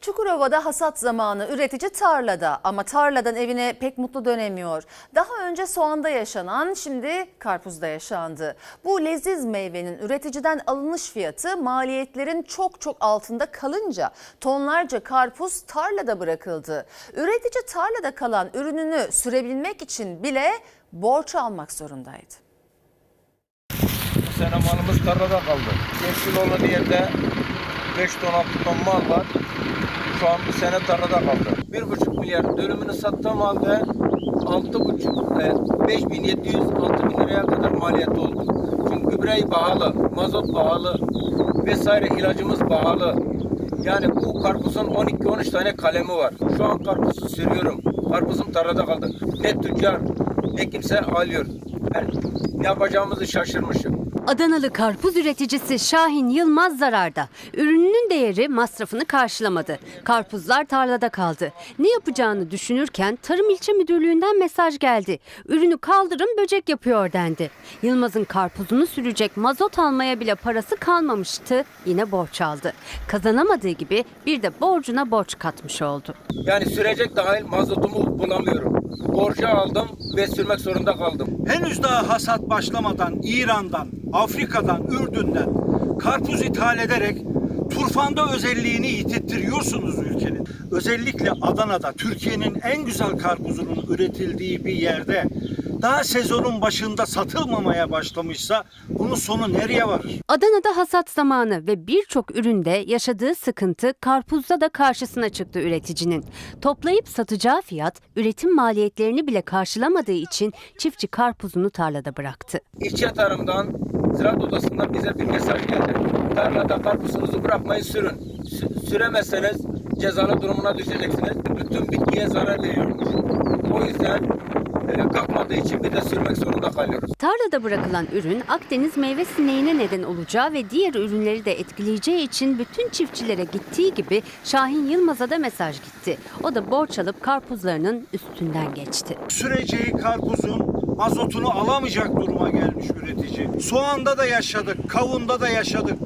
Çukurova'da hasat zamanı üretici tarlada ama tarladan evine pek mutlu dönemiyor. Daha önce soğanda yaşanan şimdi karpuzda yaşandı. Bu leziz meyvenin üreticiden alınış fiyatı maliyetlerin çok çok altında kalınca tonlarca karpuz tarlada bırakıldı. Üretici tarlada kalan ürününü sürebilmek için bile borç almak zorundaydı. Bu tarlada kaldı. 5 yıl olan yerde 5 ton 6 ton mal var. Şu an bu sene tarlada kaldı. 1,5 milyar dönümünü sattığım halde 6,5 e, 5700 6000 liraya kadar maliyet oldu. Çünkü gübre pahalı, mazot pahalı vesaire ilacımız pahalı. Yani bu karpuzun 12-13 tane kalemi var. Şu an karpuzu sürüyorum. Karpuzum tarlada kaldı. Ne tüccar ne kimse alıyor. Ben ne yapacağımızı şaşırmışım. Adanalı karpuz üreticisi Şahin Yılmaz zararda. Ürününün değeri masrafını karşılamadı. Karpuzlar tarlada kaldı. Ne yapacağını düşünürken Tarım İlçe Müdürlüğü'nden mesaj geldi. Ürünü kaldırın böcek yapıyor dendi. Yılmaz'ın karpuzunu sürecek mazot almaya bile parası kalmamıştı. Yine borç aldı. Kazanamadığı gibi bir de borcuna borç katmış oldu. Yani sürecek dahil mazotumu bulamıyorum. Borcu aldım ve sürmek zorunda kaldım. Henüz daha hasat başlamadan İran'dan, Afrika'dan, Ürdün'den karpuz ithal ederek turfanda özelliğini yitirtiyorsunuz ülkenin. Özellikle Adana'da Türkiye'nin en güzel karpuzunun üretildiği bir yerde daha sezonun başında satılmamaya başlamışsa bunun sonu nereye varır? Adana'da hasat zamanı ve birçok üründe yaşadığı sıkıntı karpuzda da karşısına çıktı üreticinin. Toplayıp satacağı fiyat üretim maliyetlerini bile karşılamadığı için çiftçi karpuzunu tarlada bıraktı. İlçe tarımdan Ziraat Odası'ndan bize bir mesaj geldi. Tarlada karpuzunuzu bırakmayın sürün. Sü- süremezseniz cezalı durumuna düşeceksiniz. Bütün bitkiye zarar veriyormuş. O yüzden kalkmadığı için bir de sürmek zorunda kalıyoruz. Tarlada bırakılan ürün Akdeniz meyve sineğine neden olacağı ve diğer ürünleri de etkileyeceği için bütün çiftçilere gittiği gibi Şahin Yılmaz'a da mesaj gitti. O da borç alıp karpuzlarının üstünden geçti. Süreceği karpuzun mazotunu alamayacak duruma gelmiş üretici. Soğanda da yaşadık, kavunda da yaşadık.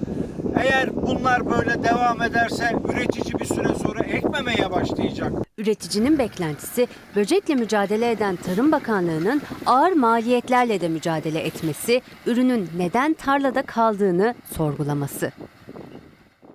Eğer bunlar böyle devam ederse üretici bir süre sonra ekmemeye başlayacak. Üreticinin beklentisi böcekle mücadele eden Tarım Bakanlığı'nın ağır maliyetlerle de mücadele etmesi, ürünün neden tarlada kaldığını sorgulaması.